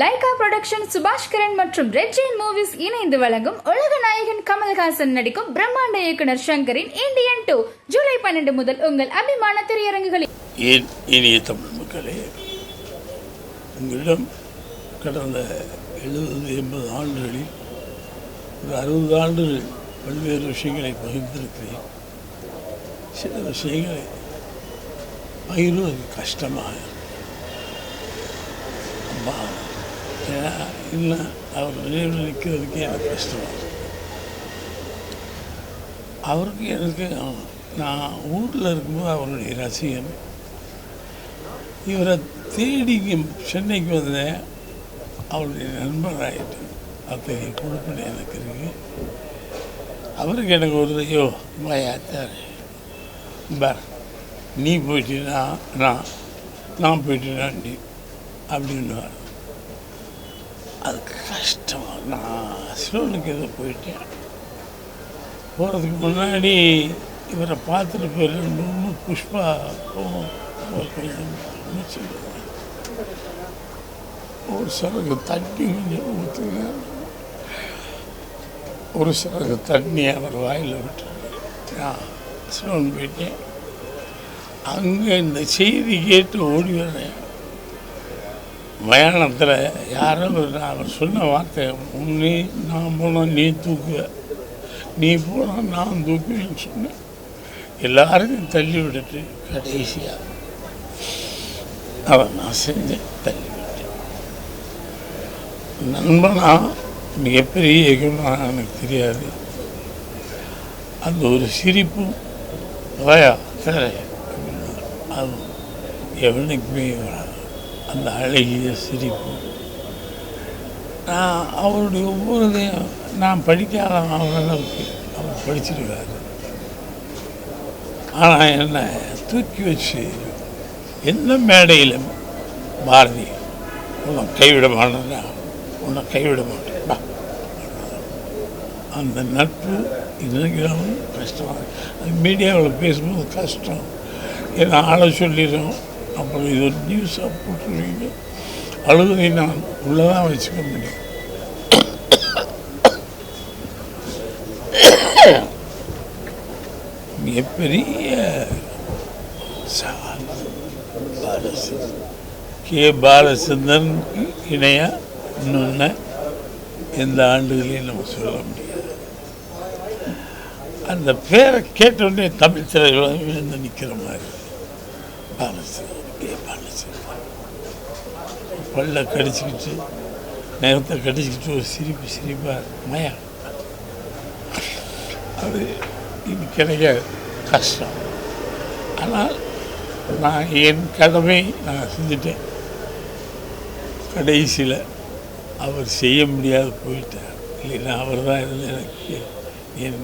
Lyca production சுபாஷ் கிரண் மற்றும் red Jain movies இணைந்து வழங்கும் உலக நாயகன் கமல்ஹாசன் நடிக்கும் பிரம்மாண்ட இயக்குனர் சங்கரின் இந்தியன் டூ ஜூலை பன்னெண்டு முதல் உங்கள் அபிமான திரையரங்குகளில். ஏன் இனிய தமிழ் மக்களே உங்களிடம் கடந்த எழுபது எண்பது ஆண்டுகளில் ஒரு அறுபது ஆண்டுகள் பல்வேறு விஷயங்களை பகிர்ந்திருக்கிறேன். சில விஷயங்களை பகிர்வது கஷ்டமாக இல்லை அவர் நினைவில் நிற்கிறதுக்கே எனக்கு கஷ்டமாக அவருக்கு எனக்கு நான் ஊரில் இருக்கும்போது அவருடைய ரசிகன் இவரை தேடி சென்னைக்கு வந்தேன் அவருடைய நண்பராகிட்டு அத்தகைய கொடுப்பினை எனக்கு இருக்கு அவருக்கு எனக்கு ஒரு ஐயோ மாயாச்சார் பார் நீ போயிட்டீனா நான் நான் போயிட்டேனா நீ அப்படின்னுவார் அது கஷ்டம் நான் சிலோனுக்கு ஏதோ போயிட்டேன் போகிறதுக்கு முன்னாடி இவரை பார்த்துட்டு போயிடணும்னு புஷ்பா ஒரு சிறகு தண்ணி கொஞ்சம் ஊற்றுங்க ஒரு சிறகு தண்ணி அவர் வாயில் விட்டுருக்கேன் நான் போயிட்டேன் அங்கே இந்த செய்தி கேட்டு ஓடி வரேன். மயானத்தில் யாரோ ஒரு அவர் சொன்ன வார்த்தை நீ நான் போனால் நீ தூக்குவ நீ போனால் நான் தூக்குவேன்னு சொன்னேன் எல்லாருக்கும் தள்ளி விட்டுட்டு கடைசியாக அதை நான் செஞ்சேன் தள்ளி விட்டேன். நண்பனா மிகப்பெரிய இயக்குனா எனக்கு தெரியாது. அந்த ஒரு சிரிப்பும் வயா தரையா அது எவனுக்குமே வராது. அந்த அழகிய சிரிப்பு. நான் அவருடைய ஒவ்வொருதையும் நான் படிக்காத அளவுக்கு அவர் படிச்சிருக்காரு. ஆனால் என்னை தூக்கி வச்சு எந்த மேடையில் பாரதி உன்னை கைவிட மாட்டேன்னா உன்னை கைவிட மாட்டேன். அந்த நட்பு இன்னைக்கு கஷ்டமாக அது மீடியாவில் பேசும்போது கஷ்டம். ஏன்னா ஆளை சொல்லிடும். அப்புறம் இது ஒரு நியூஸாக போட்டுருவீங்க அழுகை நான் உள்ளதான் வச்சுக்க முடியும். மிகப்பெரிய கே பாலச்சந்திரனுக்கு இணையாக இன்னொன்று எந்த ஆண்டுகளையும் நம்ம சொல்ல முடியாது. அந்த பேரை கேட்டோடனே தமிழ் திரையுலகம் நிற்கிற மாதிரி பாலச்சந்திரன் பல்ல கடிச்சிக்கிட்டு நேரத்தை கடிச்சிக்கிட்டு ஒரு சிரிப்பு சிரிப்பாக மயா அது இது கிடைக்க கஷ்டம். ஆனால் நான் என் கடமை நான் செஞ்சுட்டேன். கடைசியில் அவர் செய்ய முடியாது போயிட்டார். இல்லைன்னா அவர் தான் இருந்து எனக்கு என்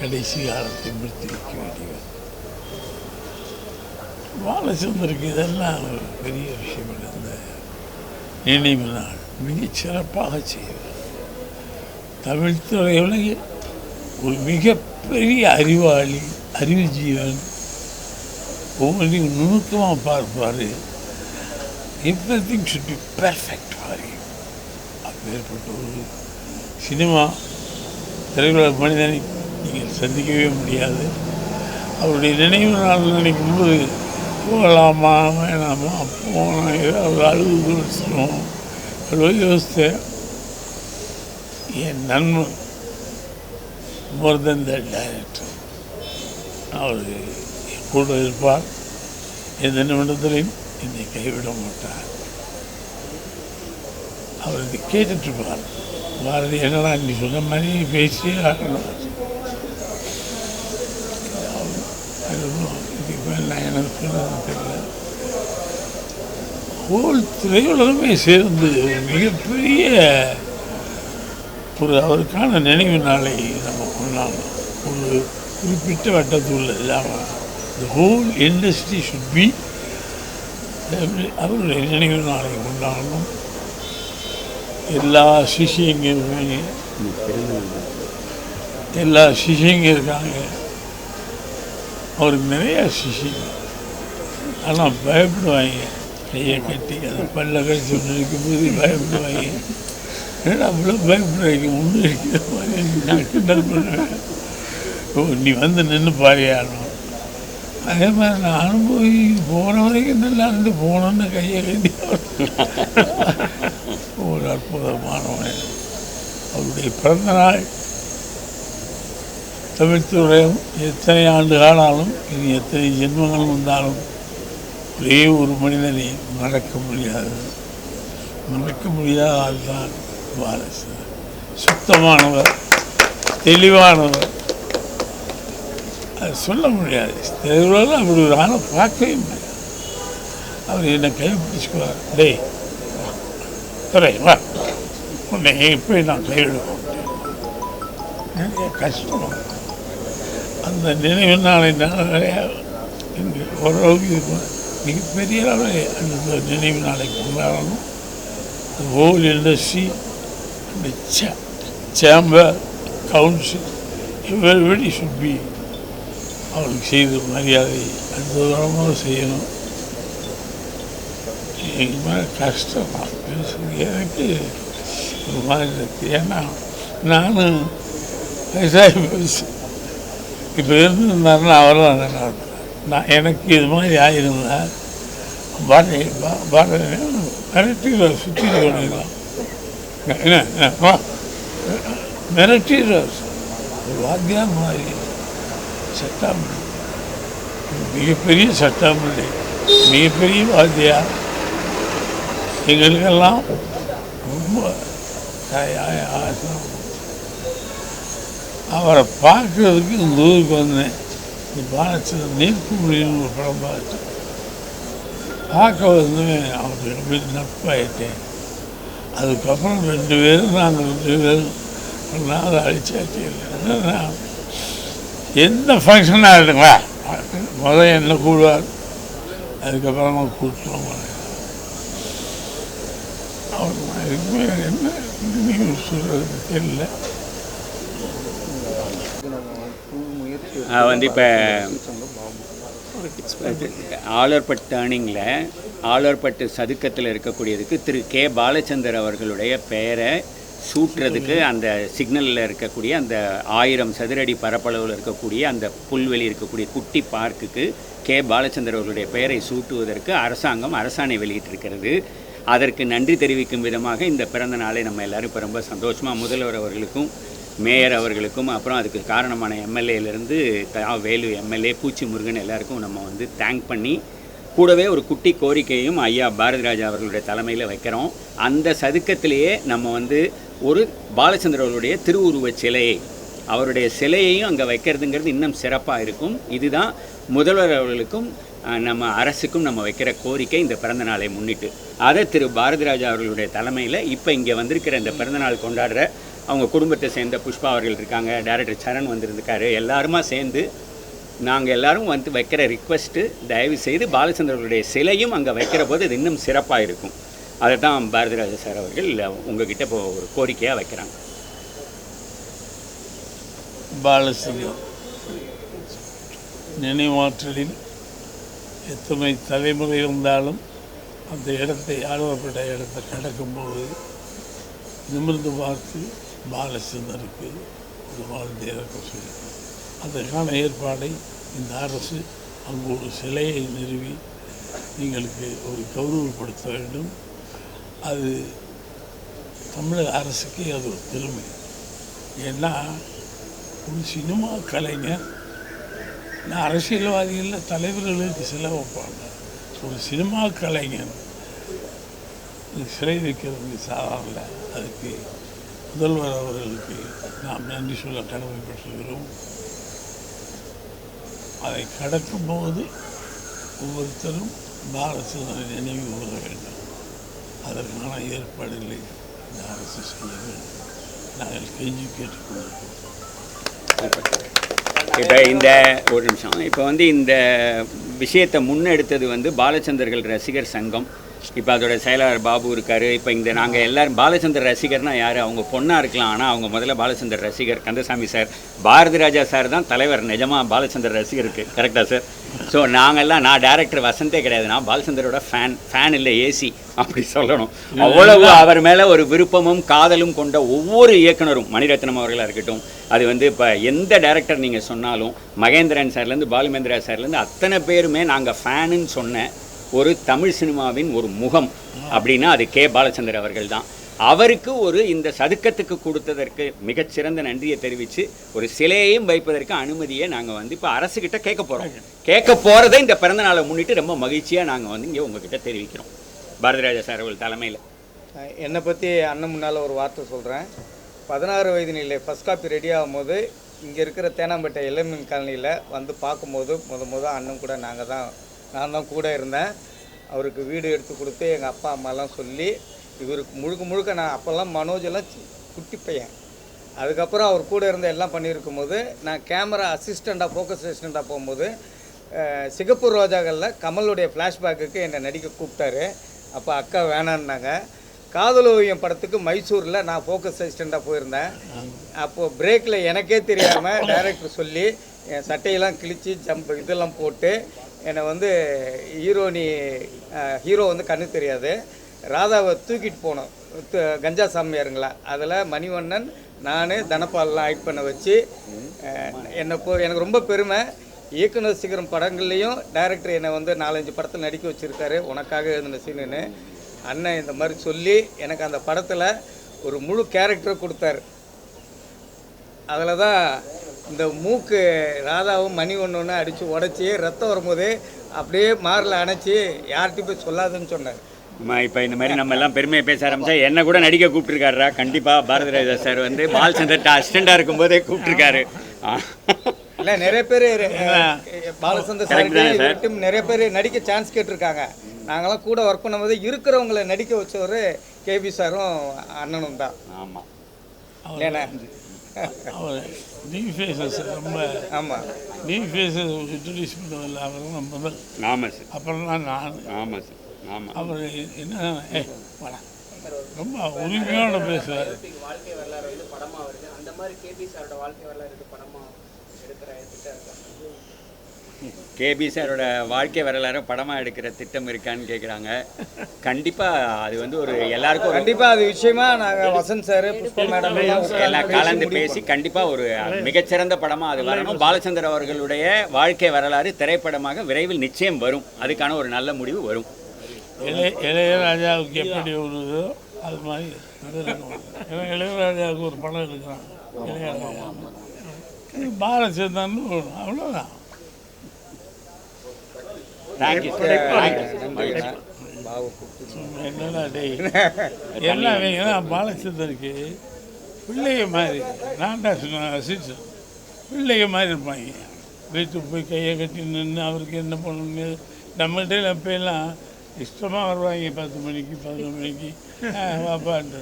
கடைசி காலத்தை முடித்து வைக்க வேண்டியவர். பாலச்சந்தருக்கு இதெல்லாம் ஒரு பெரிய விஷயம் அந்த இந்த நினைவு நாள் மிகச் சிறப்பாக செய்வார் தமிழ் துறையுலகில் ஒரு மிகப்பெரிய அறிவாளி அறிவு ஜீவன் ஒவ்வொன்றையும் நுணுக்கமாக பார்ப்பார். Everything should be perfect for you அப்பேற்பட்ட ஒரு சினிமா திரையுலக மனிதனை நீங்கள் சந்திக்கவே முடியாது. அவருடைய நினைவு நாள் நினைக்கும் போது போகலாமா? வேணாமா? போனால் ஏதாவது அழுகு குறிச்சிடும் அவ்வளோ யோசித்தேன். என் நண்பன் மோர் தன் த டைரக்டர் அவர் என் கூட இருப்பார். எந்த நிமிடத்திலையும் என்னை கைவிட மாட்டார். அவர் இதை கேட்டுட்டு இருப்பார். பாரதி என்னடா நீ சொன்ன மாதிரி பேசியே ஆகணும். நான் எனக்கு தெரியல. ஹோல் திரையுலகமே சேர்ந்து மிகப்பெரிய ஒரு அவருக்கான நினைவு நாளை நம்ம கொண்டாடணும். ஒரு குறிப்பிட்ட வட்டத்துள்ள இல்லாமல் the whole industry should be அவருடைய நினைவு நாளை கொண்டாடணும். எல்லா சிஷியங்களுமே எல்லா சிஷியங்க இருக்காங்க அவருக்கு நிறைய சிஷி ஆனால் பயப்படுவாங்க. கையை கட்டி அந்த பல்ல கழிச்சு ஒன்று இருக்கும்போது பயப்படுவாங்க. ஏன்னா அவ்வளோ பயப்படுவாங்க ஒன்று இருக்கிற மாதிரி நான் பண்ணுவேன் ஓ நீ வந்து நின்று பாரியாடணும் அதே மாதிரி நானும் போய் போன வரைக்கும் நல்லா இருந்து போனோன்னு கையை கட்டி. ஒரு அற்புதமானவன் அவருடைய பிறந்த நாள். தமிழ்த்துறையும் எத்தனை ஆண்டு காலாலும் இனி எத்தனை ஜென்மங்கள் வந்தாலும் ஒரே ஒரு மனிதனை மறக்க முடியாது. மறக்க முடியாத ஆள்தான் வாரசு சுத்தமானவர் தெளிவானவர். அது சொல்ல முடியாது. தெளிவாக அப்படி ஒரு ஆளை பார்க்கவே முடியாது. அவர் என்னை கைப்பிடிச்சுக்குவார். டேய் துறை வா. உன்னை இப்போ நான் கைவிடுவோம் நிறைய கஷ்டம்? அந்த நினைவு நாளை நான் ஓரளவுக்கு இருக்கும் மிகப்பெரிய அளவில் அந்த நினைவு நாளை கொண்டாடணும். the whole industry, the cha- chamber, council, everybody should be அவருக்கு செய்த மரியாதை அற்புதமாக செய்யணும். எங்கள் மேலே கஷ்டம் பேசுறது எனக்கு ஒரு மாதிரி இருக்குது ஏன்னா நானும் விவசாய பேசு இப்போ இருந்திருந்தாருன்னா அவர் தான் நல்லா நான் எனக்கு இது மாதிரி ஆயிருந்தா பாரதி பாரதி மிரட்டிடுற சுற்றி கொண்டிருக்கலாம் என்ன என்ன, வா மிரட்டிடுற ஒரு மாதிரி சட்டாமணி மிகப்பெரிய சட்டாமணி மிகப்பெரிய வாத்தியா. எங்களுக்கெல்லாம் ரொம்ப ஆசை. அவரை பார்க்கறதுக்கு இந்த ஊருக்கு வந்தேன். இந்த பாலச்சந்திர நீர்ப்பு முடியும்னு ஒரு படம் பார்த்தேன் பார்க்க வந்து அவருக்கு ரொம்ப நட்பாயிட்டேன். அதுக்கப்புறம் ரெண்டு பேரும் நாங்கள் ரெண்டு பேரும் ஒரு அதை அழிச்சாச்சு எந்த ஃபங்க்ஷனாக இருக்குங்களா? முதல் என்ன கூடுவார்? அதுக்கப்புறமா கூட்டுவோம் அவர் எதுவுமே என்ன நீங்கள் சொல்கிறது தெரியல. வந்து இப்போ ஆலர்பட் டேர்னிங்கில் ஆலர்பட்டு சதுக்கத்தில் இருக்கக்கூடியதுக்கு திரு கே. பாலச்சந்தர் அவர்களுடைய பெயரை சூட்டுறதுக்கு அந்த சிக்னலில் இருக்கக்கூடிய அந்த ஆயிரம் சதுரடி பரப்பளவில் இருக்கக்கூடிய அந்த புல்வெளி இருக்கக்கூடிய குட்டி பார்க்குக்கு கே. பாலச்சந்தர் அவர்களுடைய பெயரை சூட்டுவதற்கு அரசாங்கம் அரசாணை வெளியிட்டிருக்கிறது. அதற்கு நன்றி தெரிவிக்கும் விதமாக இந்த பிறந்த நாளை நம்ம எல்லாரும் இப்போ ரொம்ப சந்தோஷமாக முதல்வர் அவர்களுக்கும் மேயர் அவர்களுக்கும் அப்புறம் அதுக்கு காரணமான எம்எல்ஏலேருந்து வேலு எம்எல்ஏ பூச்சி முருகன் எல்லாருக்கும் நம்ம வந்து தேங்க் பண்ணி கூடவே ஒரு குட்டி கோரிக்கையும் ஐயா பாரதிராஜா அவர்களுடைய தலைமையில் வைக்கிறோம். அந்த சதுக்கத்திலேயே நம்ம வந்து ஒரு பாலச்சந்திர அவர்களுடைய திருவுருவச் சிலையை அவருடைய சிலையையும் அங்கே வைக்கிறதுங்கிறது இன்னும் சிறப்பாக இருக்கும். இதுதான் முதல்வர் அவர்களுக்கும் நம்ம அரசுக்கும் நம்ம வைக்கிற கோரிக்கை இந்த பிறந்த நாளை முன்னிட்டு. அதை திரு பாரதிராஜா அவர்களுடைய தலைமையில் இப்போ இங்கே வந்திருக்கிற இந்த பிறந்தநாள் கொண்டாடுற அவங்க குடும்பத்தை சேர்ந்த புஷ்பா அவர்கள் இருக்காங்க டைரக்டர் சரண் வந்திருக்காரு எல்லாருமா சேர்ந்து நாங்கள் எல்லாரும் வந்து வைக்கிற ரிக்வெஸ்ட்டு தயவு செய்து பாலச்சந்திரர்களுடைய சிலையும் அங்கே வைக்கிற போது இது இன்னும் சிறப்பாக இருக்கும். அதை தான் பாரதிராஜ சார் அவர்கள் உங்ககிட்ட இப்போ ஒரு கோரிக்கையாக வைக்கிறாங்க. பாலச்சந்திரன் நினைவாற்றலில் எத்தனை தலைமுறை இருந்தாலும் அந்த இடத்தை ஆழ்வப்பட்ட இடத்தை கடக்கும்போது நிமிர்ந்து பார்த்து பாலச்சந்தருக்கு ஒரு வாழ்ந்து இறக்க சொல்லி அதற்கான ஏற்பாடை இந்த அரசு அங்கு ஒரு சிலையை நிறுவி எங்களுக்கு ஒரு கௌரவப்படுத்த வேண்டும். அது தமிழக அரசுக்கே அது ஒரு பெருமை ஏன்னா ஒரு சினிமா கலைஞர் நான் அரசியல்வாதிகளில் தலைவர்களுக்கு சிலை வைப்பாங்க. ஒரு சினிமா கலைஞர் இது சிலை வைக்கிறது சாதாரண அதுக்கு முதல்வர் அவர்களுக்கு நாம் நன்றி சொல்ல கடமைப்பட்டிருக்கிறோம். அதை கடக்கும்போது ஒவ்வொருத்தரும் பாரதிய நினைவு கூற வேண்டும். அதற்கான ஏற்பாடுகளை இந்த அரசு செய்ய வேண்டும். நாங்கள் கெஞ்சி கேட்டுக்கொண்டிருக்கிறோம். இப்போ இந்த ஒரு நிமிஷம். இப்போ வந்து இந்த விஷயத்தை முன்னெடுத்தது வந்து பாலச்சந்தர்கள் ரசிகர் சங்கம். இப்போ அதோட செயலாளர் பாபு இருக்காரு. இப்போ இந்த நாங்கள் எல்லாரும் பாலச்சந்தர் ரசிகர்னா யார்? அவங்க பொண்ணாக இருக்கலாம். ஆனால் அவங்க முதல்ல பாலச்சந்தர் ரசிகர் கந்தசாமி சார். பாரதி ராஜா சார் தான் தலைவர். நிஜமாக பாலச்சந்தர் ரசிகருக்கு. கரெக்டாக சார் ஸோ நாங்கள்லாம் நான் டேரக்டர் வசந்தே கிடையாது. நான் பாலச்சந்தரோட ஃபேன் ஃபேன் இல்லை ஏசி அப்படி சொல்லணும். அவ்வளவு அவர் மேலே ஒரு விருப்பமும் காதலும் கொண்ட ஒவ்வொரு இயக்குனரும் மணிரத்னம் அவர்களாக இருக்கட்டும். அது வந்து இப்போ எந்த டேரக்டர் நீங்கள் சொன்னாலும் மகேந்திரன் சார்லேருந்து பாலுமேந்திரா சார்லேருந்து அத்தனை பேருமே நாங்கள் ஃபேனுன்னு சொன்ன ஒரு தமிழ் சினிமாவின் ஒரு முகம் அப்படின்னா அது கே. பாலச்சந்தர் அவர்கள் தான் அவருக்கு ஒரு இந்த சதுக்கத்துக்கு கொடுத்ததற்கு மிகச்சிறந்த நன்றியை தெரிவித்து ஒரு சிலையையும் வைப்பதற்கு அனுமதியை நாங்கள் வந்து இப்போ அரசுக்கிட்ட கேட்க போகிறோம் கேட்க போகிறதை இந்த பிறந்த நாளை முன்னிட்டு ரொம்ப மகிழ்ச்சியாக நாங்கள் வந்து இங்கே உங்ககிட்ட தெரிவிக்கிறோம். பாரதிராஜா சார் அவர்கள் தலைமையில். என்னை பற்றி அண்ணன் முன்னால் ஒரு வார்த்தை சொல்கிறேன் பதினாறு வயது நிலை ஃபஸ்ட் காப்பி ரெடி ஆகும்போது இங்கே இருக்கிற தேனாம்பேட்டை இளமின் காலனியில் வந்து பார்க்கும்போது முத முத அண்ணன் கூட நாங்கள் தான் நான் தான் கூட இருந்தேன். அவருக்கு வீடு எடுத்து கொடுத்து எங்கள் அப்பா அம்மாலாம் சொல்லி இவருக்கு முழுக்க முழுக்க நான் அப்போல்லாம் மனோஜெல்லாம் குட்டி பையன். அதுக்கப்புறம் அவர் கூட இருந்து எல்லாம் பண்ணியிருக்கும் போது நான் கேமரா அசிஸ்டண்ட்டாக ஃபோக்கஸ் அசிஸ்டண்ட்டாக போகும்போது சிகப்பூர் ரோஜாக்களில் கமலுடைய ஃப்ளாஷ்பேக்குக்கு என்னை நடிக்க கூப்பிட்டாரு. அப்போ அக்கா வேணான்னாங்க. காதல் ஓவியம் படத்துக்கு மைசூரில் நான் ஃபோக்கஸ் அசிஸ்டண்ட்டாக போயிருந்தேன். அப்போது பிரேக்கில் எனக்கே தெரியாமல் டைரக்டர் சொல்லி என் சட்டையெல்லாம் கிழித்து ஜம்ப் இதெல்லாம் போட்டு என்னை வந்து ஹீரோனி ஹீரோ வந்து கண்ணு தெரியாது. ராதாவை தூக்கிட்டு போனோம். கஞ்சா சாமியாருங்களா? அதில் மணிவண்ணன் நான் தனபாலெலாம் ஆக்ட் பண்ண வச்சு என்னை போ எனக்கு ரொம்ப பெருமை. இயக்குனர் சீக்கிரம் படங்கள்லேயும் டைரக்டர் என்னை வந்து நாலஞ்சு படத்தில் நடிக்க வச்சுருக்காரு. உனக்காக எழுதின சீனுன்னு. அண்ணன் இந்த மாதிரி சொல்லி எனக்கு அந்த படத்தில் ஒரு முழு கேரக்டரை கொடுத்தாரு. அதில் தான் இந்த மூக்கு ராதாவும் மணி ஒன்று ஒன்று அடித்து உடச்சி ரத்தம் வரும்போது அப்படியே மாரில் அணைச்சி யார்கிட்டையும் போய் சொல்லாதுன்னு சொன்னார். இப்போ இந்த மாதிரி நம்ம எல்லாம் பெருமையை பேச ஆரம்பிச்சா என்ன கூட நடிக்க கூப்பிட்டுருக்காருடா. கண்டிப்பாக பாரதிராஜா சார் வந்து பாலச்சந்தர்ட்ட அசிஸ்டண்டாக இருக்கும்போதே கூப்பிட்டுருக்காரு. இல்லை நிறைய பேர் பாலச்சந்தர் தானே சார்? sir? நிறைய பேர் நடிக்க சான்ஸ் கேட்டிருக்காங்க. நாங்களாம் கூட ஒர்க் பண்ணும்போது இருக்கிறவங்கள நடிக்க வச்சவர் கேபி சாரும் அண்ணனும் தான். ஆமாம் இல்லைண்ணே நியூ ஃபேஸஸ் ரொம்ப ஆமாம் நியூ ஃபேஸஸ் இன்ட்ரடியூஸ் பண்ணதில்லை அவர் தான் முதல். ஆமாம் சார். அப்புறம் தான் நான். ஆமாம் சார் ஆமாம் அவர் என்ன ஏ வாடா. ரொம்ப உரிமையோட பேசுவார் வாழ்க்கை வரலாறு வந்து படமா வருது. அந்த மாதிரி கேபி சாரோட வாழ்க்கை வரலாறு இது படமா எடுக்கிற திட்டம் இருக்கா? கேபி சாரோட வாழ்க்கை வரலாறு படமாக எடுக்கிற திட்டம் இருக்கான்னு கேட்குறாங்க கண்டிப்பாக அது வந்து ஒரு எல்லாருக்கும் கண்டிப்பாக அது விஷயமா நாங்கள் வசந்த் சார் புஷ்பா மேடம் எல்லாம் கலந்து பேசி கண்டிப்பாக ஒரு மிகச்சிறந்த படமாக அது வரணும். பாலச்சந்தர் அவர்களுடைய வாழ்க்கை வரலாறு திரைப்படமாக விரைவில் நிச்சயம் வரும். அதுக்கான ஒரு நல்ல முடிவு வரும். இளைய இளையராஜாவுக்கு எப்படி ஒரு இதோ அது மாதிரி. ஏன்னா இளையராஜாவுக்கு ஒரு படம் எடுக்கிறான் இளையராஜா அவ்வளோதான் என்னடா டேய்? எல்லாம் ஏன்னா பாலச்சந்தருக்கு? பிள்ளைய மாதிரி. நான் தான் அசிஸ்டன் பிள்ளைய மாதிரி இருப்பாங்க. வீட்டுக்கு போய் கையை கட்டி நின்று அவருக்கு என்ன பண்ணணுங்க நம்மகிட்ட அப்போ எல்லாம் இஷ்டமாக வருவாங்க. பத்து மணிக்கு பதினொரு மணிக்கு. வாப்பான்ட்டு.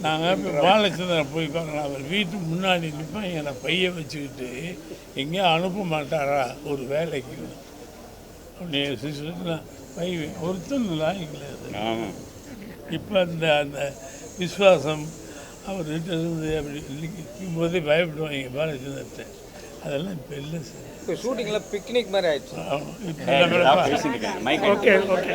நாங்கள் இப்போ பாலச்சந்திரன் போய் பார்க்கலாம் அவர் வீட்டுக்கு முன்னாடி நிற்பாங்க என்னை பைய வச்சுக்கிட்டு எங்கேயும் அனுப்ப மாட்டாரா ஒரு வேலைக்கு? அப்படியே சிஸ்டர்லாம் பை ஒருத்தன் லாய்க்கல ஆமாம் இப்போ அந்த அந்த விசுவாசம் அவர்கிட்ட இருந்து அப்படி நிற்கும் போதே பயப்படுவாங்க பாலச்சந்திரத்தை அதெல்லாம் இப்போ இல்லை சார். இப்போ ஷூட்டிங்கில் பிக்னிக் மாதிரி ஆயிடுச்சு. Okay okay